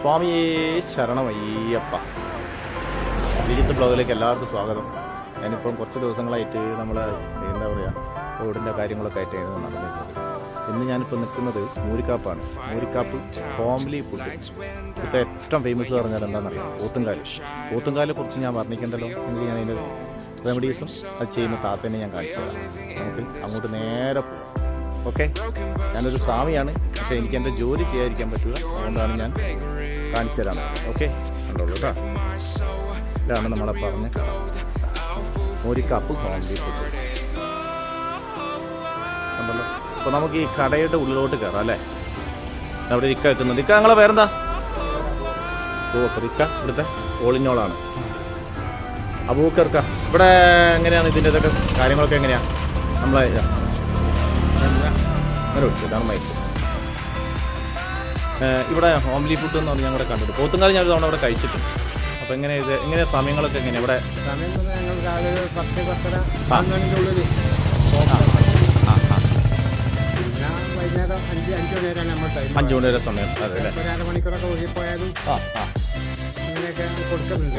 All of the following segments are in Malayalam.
സ്വാമിയേ ശരണമയ്യപ്പ. വിജിത്ത് ബ്ലോഗിലേക്ക് എല്ലാവർക്കും സ്വാഗതം. ഞാനിപ്പം കുറച്ച് ദിവസങ്ങളായിട്ട് നമ്മൾ എന്താ പറയുക റോഡിന്റെ കാര്യങ്ങളൊക്കെ ആയിട്ട് നടന്നിട്ടുണ്ട്. ഇന്ന് ഞാനിപ്പോൾ നിൽക്കുന്നത് മൂരിക്കാപ്പാണ്. മൂരിക്കാപ്പ് ഹോംലി ഫുഡ് ഇപ്പോഴത്തെ ഏറ്റവും ഫേമസ് പറഞ്ഞാൽ എന്താണെന്നറിയാം? പോത്തുംകാൽ പോത്തുംകാലിനെ കുറിച്ച് ഞാൻ വർണിക്കണ്ടല്ലോ എങ്കിൽ ഞാൻ അതിന്റെ റെമഡീസും അത് ചെയ്യുന്ന താത്തനെ ഞാൻ കാണിച്ചു നമുക്ക് അങ്ങോട്ട് നേരെ പോകാം ഓക്കെ? ഞാനൊരു സ്വാമിയാണ്. പക്ഷെ എനിക്ക് എന്റെ ജോലി ചെയ്യാതിരിക്കാൻ പറ്റുക അതുകൊണ്ടാണ് ഞാൻ കാണിച്ചു തരാം. ഓക്കെ? കണ്ടോളൂ കേട്ടോ ഇതാണ് നമ്മളെ പറഞ്ഞ ഒരു കപ്പ് കോൺക്രീറ്റ് അപ്പൊ നമുക്ക് ഈ കടയുടെ ഉള്ളിലോട്ട് കയറാം അല്ലേ? അവിടെ ഇക്ക വെക്കുന്നുണ്ട്. ഇക്ക ഞങ്ങളെ പേരെന്താ? അപ്പോൾ ഇക്ക ഇവിടുത്തെ ഓളിഞ്ഞോളാണ് അബൂക്കർക്ക ഇവിടെ എങ്ങനെയാണ് ഇതിന്റെ ഇതൊക്കെ കാര്യങ്ങളൊക്കെ എങ്ങനെയാണ് നമ്മളെ അങ്ങനെ ഇതാണ് മൈസൂർ ഇവിടെ ഹോംലി ഫുഡ് എന്ന് പറഞ്ഞാൽ ഞങ്ങളുടെ കണ്ടിട്ട് പോത്തുംകാലം ഞാൻ ഒരു തവണ അവിടെ കഴിച്ചിട്ടുണ്ട്. അപ്പോൾ എങ്ങനെ ഇത് എങ്ങനെ സമയങ്ങളൊക്കെ എങ്ങനെ ഇവിടെ സമയം ഞങ്ങൾ രാവിലെ പത്ത് പത്തര പന്ത്രണ്ടിന്റെ വൈകുന്നേരം അഞ്ച് അഞ്ച് മണി വരെയാണ് നമ്മൾ ടൈം അഞ്ചു മണി വരെ സമയം. അതെ അല്ലേ? ഒരു അരമണിക്കൂറൊക്കെ ഒഴുകിപ്പോയാലും ആ ആ. അങ്ങനെയൊക്കെ കൊടുക്കുന്നുണ്ട്.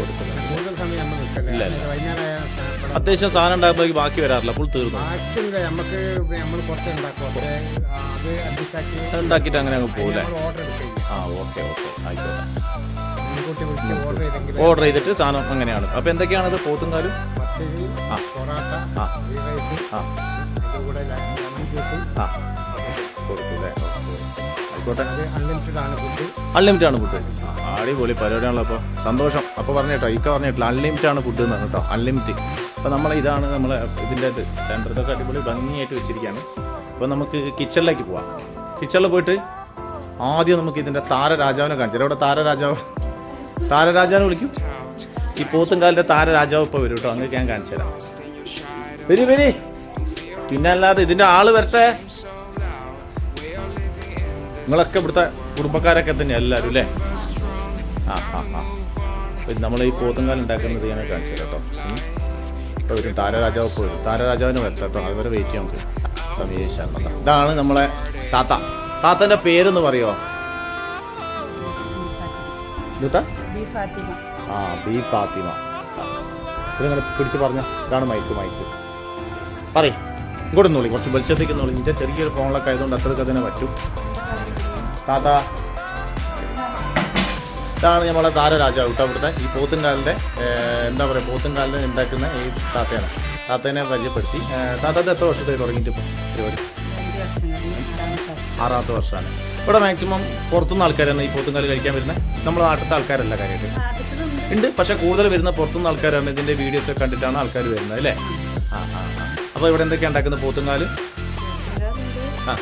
കൂടുതൽ സമയം നമ്മൾ ഇല്ല, നിൽക്കില്ല ഇല്ല. വൈകുന്നേരം അത്യാവശ്യം സാധനം ഉണ്ടാകുമ്പോഴേക്ക് ബാക്കി വരാറില്ല. ഫുൾ തീർന്നു. ബാക്കിയുണ്ട്. നമുക്ക് നമ്മൾ കുറച്ച് ഉണ്ടാക്കും. പക്ഷേ അത് അഡ്ജസ്റ്റ് ആക്കി അത് ഉണ്ടാക്കിയിട്ട് അങ്ങനെ അങ്ങ് പോകൂലേ നമ്മൾ ഓർഡർ എടുക്കില്ല ആ ഓക്കെ ഓക്കെ. ആയിക്കോട്ടെ. മുൻകൂട്ടി വിളിച്ച് ഓർഡർ ചെയ്തെങ്കിൽ ഓർഡർ ചെയ്തിട്ട് സാധനം അങ്ങനെയാണ്. അപ്പോൾ എന്തൊക്കെയാണത് പോത്തുംകാലും പത്തിരി ആ. പൊറോട്ട ആ. ആ. ലെമൺ ജ്യൂസ് ആ. കൊടുക്കൂലേ ആയിക്കോട്ടെ. അത് അൺലിമിറ്റഡ് ആണ് ഫുഡ് അൺലിമിറ്റഡ് ആണ് ഫുഡ് അടിപൊളി പരിപാടിയാണല്ലോ അപ്പോൾ സന്തോഷം. അപ്പോൾ പറഞ്ഞേട്ടോ ഇക്ക പറഞ്ഞിട്ടില്ല അൺലിമിറ്റഡ് ആണ് ഫുഡ് എന്നാണ് കേട്ടോ. അൺലിമിറ്റഡ് അപ്പോൾ നമ്മൾ ഇതാണ് നമ്മൾ ഇതിന്റെ ഇത്. സെന്റർ അടിപൊളി ഭംഗിയായിട്ട് വെച്ചിരിക്കുകയാണ്. അപ്പോൾ നമുക്ക് കിച്ചണിലേക്ക് പോവാം. കിച്ചണിൽ പോയിട്ട് ആദ്യം നമുക്ക് ഇതിന്റെ താരരാജാവിനെ കാണിച്ചു അവിടെ താരരാജാവ്? താരരാജാവിനെ വിളിക്കും. ഈ പോത്തുംകാലിന്റെ താരരാജാവ് ഇപ്പോൾ വരും കേട്ടോ. അങ്ങനെ ഞാൻ കാണിച്ചു തരാം. വരി വരി. പിന്നെ അല്ലാതെ ഇതിന്റെ ആൾ വരട്ടെ. നിങ്ങളൊക്കെ ഇവിടുത്തെ കുടുംബക്കാരൊക്കെ തന്നെ എല്ലാവരും അല്ലേ ആ ആ ആ. നമ്മൾ ഈ പോത്തുംകാലം ഉണ്ടാക്കുന്നത് ഞാൻ കാണിച്ചു കേട്ടോ. ഇപ്പോൾ വരും താരരാജാവ് ഇപ്പോൾ വരും താരരാജാവിന് വരട്ടെ കേട്ടോ. അതുവരെ വെയിറ്റ് ചെയ്യാൻ നമുക്ക്. ശർമ്മ ഇതാണ് നമ്മളെ താത്ത. താത്തന്റെ പേരൊന്ന് പറയുമോ ആ ബി ഫാത്തിമ. ഇതിങ്ങനെ പിടിച്ച് പറഞ്ഞ. ഇതാണ് മൈക്ക് മൈക്ക്. പറയും. ഇങ്ങോട്ടൊന്നുള്ളി നോളി കുറച്ച് വെളിച്ചത്തേക്ക് നോളി ഇതിന്റെ ചെറിയൊരു ഫോണിലൊക്കെ ആയതുകൊണ്ട് അത്രയ്ക്ക് അതിനെ പറ്റും. താത്ത ഇതാണ് നമ്മളെ താരരാജാവ് കേട്ടോ ഇവിടുത്തെ. ഈ പോത്തുംകാലിന്റെ എന്താ പറയുക പോത്തിൻകാലിൽ ഉണ്ടാക്കുന്ന ഈ താത്തയാണ് താത്തേനെ പരിചയപ്പെടുത്തി. താത്താത്ത എത്ര വർഷത്തേക്ക് തുടങ്ങിയിട്ട് പരിപാടി? ആറാമത്തെ വർഷമാണ്. ഇവിടെ മാക്സിമം പുറത്തുനിന്ന് ആൾക്കാരാണ് ഈ പോത്തുംകാൽ കഴിക്കാൻ വരുന്നത്. നമ്മുടെ നാട്ടിലത്തെ ആൾക്കാരല്ല കാര്യമായിട്ട്. ഉണ്ട് പക്ഷെ കൂടുതൽ വരുന്ന പുറത്തുനിന്ന് ആൾക്കാരാണ്. ഇതിന്റെ വീഡിയോസ് ഒക്കെ കണ്ടിട്ടാണ് ആൾക്കാർ വരുന്നത് അല്ലേ? ആ ആ അപ്പോൾ ഇവിടെ എന്തൊക്കെയാണ് ഉണ്ടാക്കുന്നത് പോത്തുംകാൽ ആ.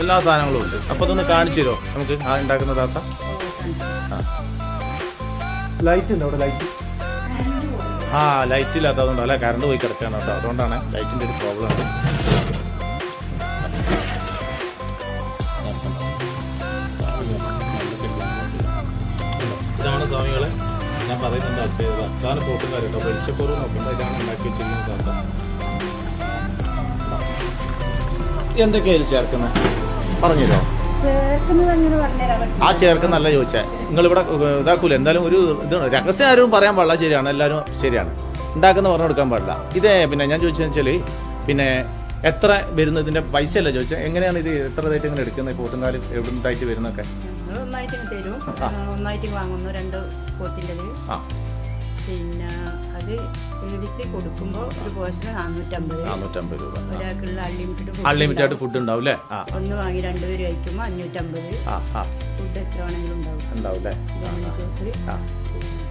എല്ലാ സാധനങ്ങളും ഉണ്ട്. അപ്പോൾ അതൊന്ന് കാണിച്ചു തരുമോ നമുക്ക് ആ ഉണ്ടാക്കുന്ന താത്ത ലൈറ്റ് ഉണ്ട് അവിടെ ലൈറ്റ് ആ ലൈറ്റ് ഇല്ലാത്തതുകൊണ്ട് അല്ല കറണ്ട് പോയി കിടക്കുകയാണ് കേട്ടോ. അതുകൊണ്ടാണ് ലൈറ്റിന്റെ ഒരു പ്രോബ്ലം ഉണ്ട് ഇതാണ് സ്വാമികളെ. ഞാൻ പറയുന്നുണ്ട് അത്യാവശ്യം അതാണ് പോട്ടുകാർ കേട്ടോ. വെളിച്ചപ്പൂർവം നോക്കുമ്പോൾ ഇതാണ് ഉണ്ടാക്കി വെച്ചിരിക്കുന്നത് താത്ത ചേർക്കുന്നത് പറ്റില്ല. ആ ചേർക്കുന്നല്ല നിങ്ങൾ നിങ്ങളിവിടെ ഇതാക്കൂല? എന്തായാലും ഒരു ഇത് രഹസ്യം ആരും പറയാൻ പാടില്ല. ശരിയാണ്. എല്ലാവരും ശരിയാണ്. ഉണ്ടാക്കുന്ന പറഞ്ഞു കൊടുക്കാൻ പാടില്ല. ഇതേ പിന്നെ ഞാൻ ചോദിച്ചതെന്ന് വെച്ചാൽ പിന്നെ എത്ര വരുന്നതിന്റെ പൈസ അല്ല ചോദിച്ചാൽ എങ്ങനെയാണ് ഇത് എത്ര ഇതായിട്ട് ഇങ്ങനെ എടുക്കുന്നത്? പോത്തുംകാലം എവിടെ നിന്നായിട്ട് വരുന്നതൊക്കെ ഒന്നായിട്ട് തരും. ഒന്നായിട്ട് വാങ്ങുന്നു. രണ്ട് പോത്തിന്റെ ആ. പിന്നെ അത് വേവിച്ച് കൊടുക്കുമ്പോൾ ഒരു പോഷന് നാനൂറ്റമ്പത്. നാനൂറ്റമ്പത് രൂപ. ഒരാൾക്കുള്ള അൺലിമിറ്റഡ് അൺലിമിറ്റഡ് ആയിട്ട് ഫുഡ് ഉണ്ടാവും അല്ലേ ഒന്ന് വാങ്ങി രണ്ടുപേര് കഴിക്കുമ്പോൾ അഞ്ഞൂറ്റമ്പത്. ഫുഡ് എത്ര വേണമെങ്കിലും ഉണ്ടാവും. ഉണ്ടാവും അല്ലേ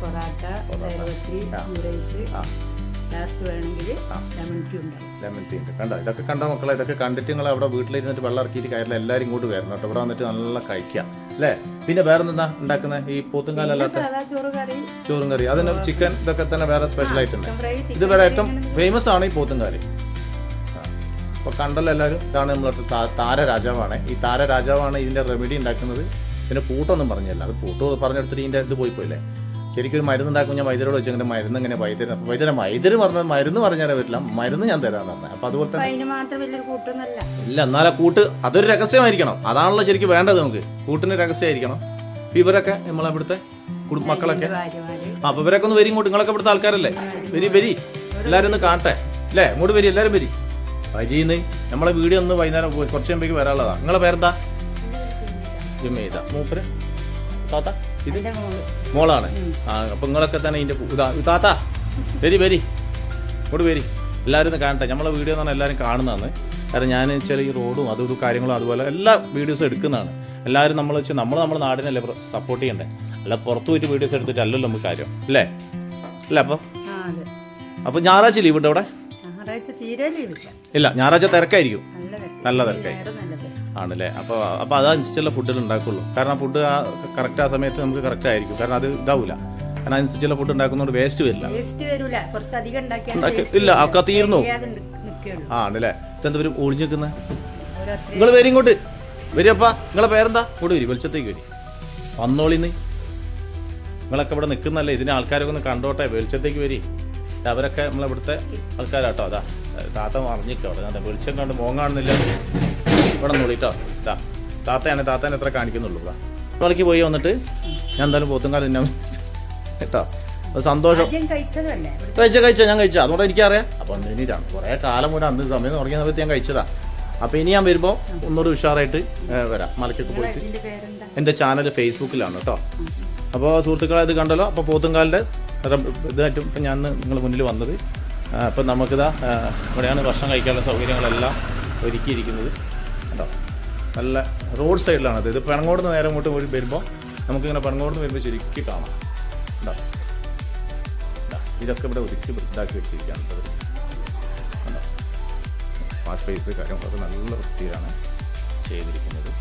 പൊറാട്ട ദൈവത്തി ആ. ലാസ്റ്റ് വേണമെങ്കിൽ ലെമൺ ടീ ഉണ്ടായി ലെമൺ ടീ ഉണ്ട്. കണ്ടോ? ഇതൊക്കെ കണ്ട മക്കളെ? ഇതൊക്കെ കണ്ടിട്ട് നിങ്ങൾ അവിടെ വീട്ടിലിരുന്നിട്ട് വെള്ളം ഇറക്കിയിട്ട് കയറില്ല എല്ലാവരും ഇങ്ങോട്ട് വരണം കേട്ടോ. ഇവിടെ വന്നിട്ട് നല്ല കഴിക്കാം അല്ലേ? പിന്നെ വേറെ എന്താ ഉണ്ടാക്കുന്നത് ഈ പോത്തുംകാലല്ലാത്ത ചോറും കറി. അതിന് ചിക്കൻ ഇതൊക്കെ തന്നെ വേറെ സ്പെഷ്യൽ ആയിട്ടുണ്ട്. ഇത് ഇവിടെ ഏറ്റവും ഫേമസ് ആണ് ഈ പോത്തുംകാലി. അപ്പോൾ കണ്ടല്ലോ എല്ലാവരും ഇതാണ് നമ്മളെ താര രാജാവാണ്. ഈ താര രാജാവാണ് ഇതിന്റെ റെമഡി ഉണ്ടാക്കുന്നത്. പിന്നെ പൂട്ടൊന്നും പറഞ്ഞല്ല. അത് പൂട്ട് പറഞ്ഞെടുത്തിട്ട് ഇതിന്റെ ഇത് പോയി പോയില്ലേ? ശരിക്കും ഒരു മരുന്ന് ഉണ്ടാക്കും ഞാൻ വൈദ്യരോട് വെച്ചു അങ്ങനെ മരുന്ന് ഇങ്ങനെ വൈദ്യര്? അപ്പോൾ വൈദ്യരെ വൈദ്യര് പറഞ്ഞത് മരുന്ന് പറഞ്ഞാലേ പറ്റില്ല മരുന്ന് ഞാൻ തരാൻ പറഞ്ഞത് അപ്പോൾ അതുപോലെ അപ്പൊ തന്നെ ഇല്ല എന്നാലും കൂട്ട് അതൊരു രഹസ്യമായിരിക്കണം. അതാണല്ലോ ശരിക്കും വേണ്ടത് നമുക്ക്. കൂട്ടിന് രഹസ്യമായിരിക്കണം. ഇപ്പൊ ഇവരൊക്കെ നമ്മളെ ഇവിടുത്തെ കുടുംബ മക്കളൊക്കെ. അപ്പൊ ഇവരൊക്കെ ഒന്ന് വരി ഇങ്ങോട്ട് നിങ്ങളൊക്കെ ഇവിടുത്തെ ആൾക്കാരല്ലേ? വരി വരി. എല്ലാരും ഒന്ന് കാണട്ടെ. അല്ലേ? ഇങ്ങോട്ട് വരി എല്ലാരും വരി. വരിന്ന് നമ്മളെ വീഡിയോ ഒന്ന് വൈകുന്നേരം കുറച്ച് കഴിയുമ്പോഴേക്ക് വരാനുള്ളതാ. നിങ്ങളെ പേരെന്താ? ജുമേത. മൂപ്പര്? താത്ത? ഇത് മോളാണ്. ആ അപ്പം നിങ്ങളൊക്കെ തന്നെ ഇതിന്റെ ഉദാ ഇതാ താത്ത വരി വരി. ഇങ്ങോട്ട് വരി. എല്ലാവരും ഒന്ന് കാണട്ടെ. നമ്മളെ വീഡിയോ എന്ന് പറഞ്ഞാൽ എല്ലാവരും കാണുന്നതാണ്. കാരണം ഞാൻ വെച്ചാൽ ഈ റോഡും അതും ഇതും കാര്യങ്ങളും അതുപോലെ എല്ലാ വീഡിയോസും എടുക്കുന്നതാണ്. എല്ലാവരും നമ്മൾ വെച്ചാൽ നമ്മൾ നമ്മുടെ നാടിനല്ലേ സപ്പോർട്ട് ചെയ്യണ്ടേ? അല്ല പുറത്തു പോയിട്ട് വീഡിയോസ് എടുത്തിട്ട് അല്ലല്ലോ നമുക്ക് കാര്യം. അല്ലേ? അല്ല അപ്പം? അപ്പം ഞായറാഴ്ച ലീവ് ഉണ്ടോ അവിടെ ഇല്ല ഞായറാഴ്ച തിരക്കായിരിക്കും. നല്ല തിരക്ക്. ആണല്ലേ? അപ്പോൾ അപ്പോൾ അതനുസരിച്ചുള്ള ഫുഡിൽ ഉണ്ടാക്കുള്ളൂ. കാരണം ഫുഡ് ആ കറക്റ്റ് ആ സമയത്ത് നമുക്ക് കറക്റ്റ് ആയിരിക്കും. കാരണം അത് ഇതാവില്ല കാരണം അതനുസരിച്ചുള്ള ഫുഡ് ഉണ്ടാക്കുന്നതുകൊണ്ട് വേസ്റ്റ് വരില്ല ഇല്ല. ഒക്കെ തീർന്നു. ആണല്ലേ? ഇതെന്താ ഒരു ഒളിഞ്ഞു നിൽക്കുന്നത് നിങ്ങൾ വരും ഇങ്ങോട്ട്. വരിയപ്പാ നിങ്ങളെ പേരെന്താ? ഇങ്ങോട്ട് വരും വെളിച്ചത്തേക്ക് വരും. വന്നോളിന്ന് നിങ്ങളൊക്കെ ഇവിടെ നിൽക്കുന്നല്ലേ? ഇതിനെ ആൾക്കാരൊക്കെ ഒന്ന് കണ്ടോട്ടെ. വെളിച്ചത്തേക്ക് വരി. അവരൊക്കെ നമ്മളിവിടുത്തെ ആൾക്കാരാട്ടോ. അതാ താത്ത മറിഞ്ഞിട്ടോ അവിടെ. വെളിച്ചം കണ്ട് മോൻ കാണുന്നില്ല ഇവിടെ നോളിട്ടോ ഇതാ താത്തയാണ് താത്തേനെ എത്ര കാണിക്കുന്നുള്ളൂ. ഇതാ ഇവിടേക്ക് പോയി വന്നിട്ട് ഞാൻ എന്തായാലും പോത്തുംകാലം തിന്നാൻ കേട്ടോ. സന്തോഷം. കഴിച്ച കഴിച്ച ഞാൻ കഴിച്ച. അതുകൊണ്ട് എനിക്കറിയാം. അപ്പോൾ ഇനി കുറെ കാലം മുതൽ അന്ന് സമയം തുടങ്ങിയ സമയത്ത് ഞാൻ കഴിച്ചതാ. അപ്പോൾ ഇനി ഞാൻ വരുമ്പോൾ ഒന്നുകൂടി ഉഷാറായിട്ട് വരാം. മലക്കൊക്കെ പോയിട്ട്. എന്റെ എന്റെ ചാനൽ ഫേസ്ബുക്കിലാണ് കേട്ടോ. അപ്പോൾ സുഹൃത്തുക്കളെ ഇത് കണ്ടല്ലോ. അപ്പോൾ പോത്തുംകാലിന്റെ ഇതായിട്ടും ഇപ്പം ഞാൻ നിങ്ങൾ മുന്നിൽ വന്നത്. അപ്പം നമുക്കിതാ ഇവിടെയാണ് ഭക്ഷണം കഴിക്കാനുള്ള സൗകര്യങ്ങളെല്ലാം ഒരുക്കിയിരിക്കുന്നത്. കേട്ടോ. നല്ല റോഡ് സൈഡിലാണ് ഇത് പെണങ്ങോട് നിന്ന് നേരെ അങ്ങോട്ട് വരുമ്പോൾ നമുക്കിങ്ങനെ പെണങ്ങോട് നിന്ന് വരുമ്പോൾ ശരിക്കും കാണാം. കേട്ടോ ഇതൊക്കെ ഇവിടെ ഒരുക്കി ഇതാക്കി വെച്ചിരിക്കുകയാണ് വാഷ് ഫേസ് കാര്യങ്ങളൊക്കെ നല്ല വൃത്തിയിലാണ് ചെയ്തിരിക്കുന്നത്?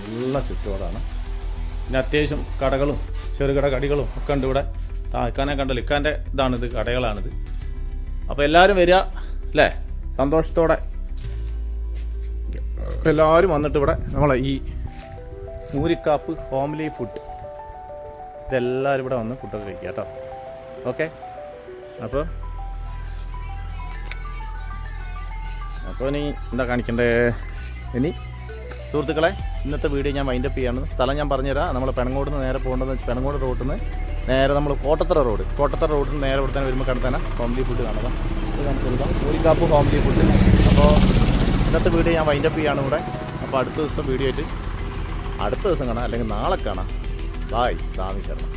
നല്ല ചുറ്റോടാണ് പിന്നെ അത്യാവശ്യം കടകളും ചെറുകിട കടികളും ഒക്കെ ഉണ്ട് ഇവിടെ. ഇക്കാനെ കണ്ടല്ലോ. ഇക്കാന്റെ ഇതാണിത് കടകളാണിത്. അപ്പോൾ എല്ലാവരും വരിക അല്ലേ? സന്തോഷത്തോടെ എല്ലാവരും വന്നിട്ട് ഇവിടെ നമ്മളെ ഈ മൂരിക്കാപ്പ് ഹോംലി ഫുഡ് ഇതെല്ലാവരും ഇവിടെ വന്ന് ഫുഡൊക്കെ കഴിക്കുക കേട്ടോ. ഓക്കെ അപ്പോൾ അപ്പോൾ ഇനി എന്താ കാണിക്കണ്ടേ? ഇനി സുഹൃത്തുക്കളെ ഇന്നത്തെ വീഡിയോ ഞാൻ വൈൻഡപ്പ് ചെയ്യാണ്. സ്ഥലം ഞാൻ പറഞ്ഞുതരാം. നമ്മൾ പെണങ്ങോട് നിന്ന് നേരെ പോകേണ്ടതെന്ന് വെച്ചാൽ പെണങ്ങോട് റോഡിൽ നിന്ന് നേരെ നമ്മൾ കോട്ടത്തറ റോഡ് കോട്ടത്തറ റോഡിൽ നിന്ന് നേരെ ഇവിടെ തന്നെ വരുമ്പോൾ കണ്ടു ഹോംലി ഫുഡ് കാണുക ഇത് നമുക്ക് കൊടുക്കാം മൂരിക്കാപ്പ് ഹോംലി ഫുഡ് അപ്പോൾ ഇന്നത്തെ വീഡിയോ ഞാൻ വൈൻഡപ്പ് ചെയ്യാണ് ഇവിടെ. അപ്പോൾ അടുത്ത ദിവസം വീഡിയോ ആയിട്ട് അടുത്ത ദിവസം കാണാം അല്ലെങ്കിൽ നാളെ കാണാം. ബായ് സ്വാമി ശരണം.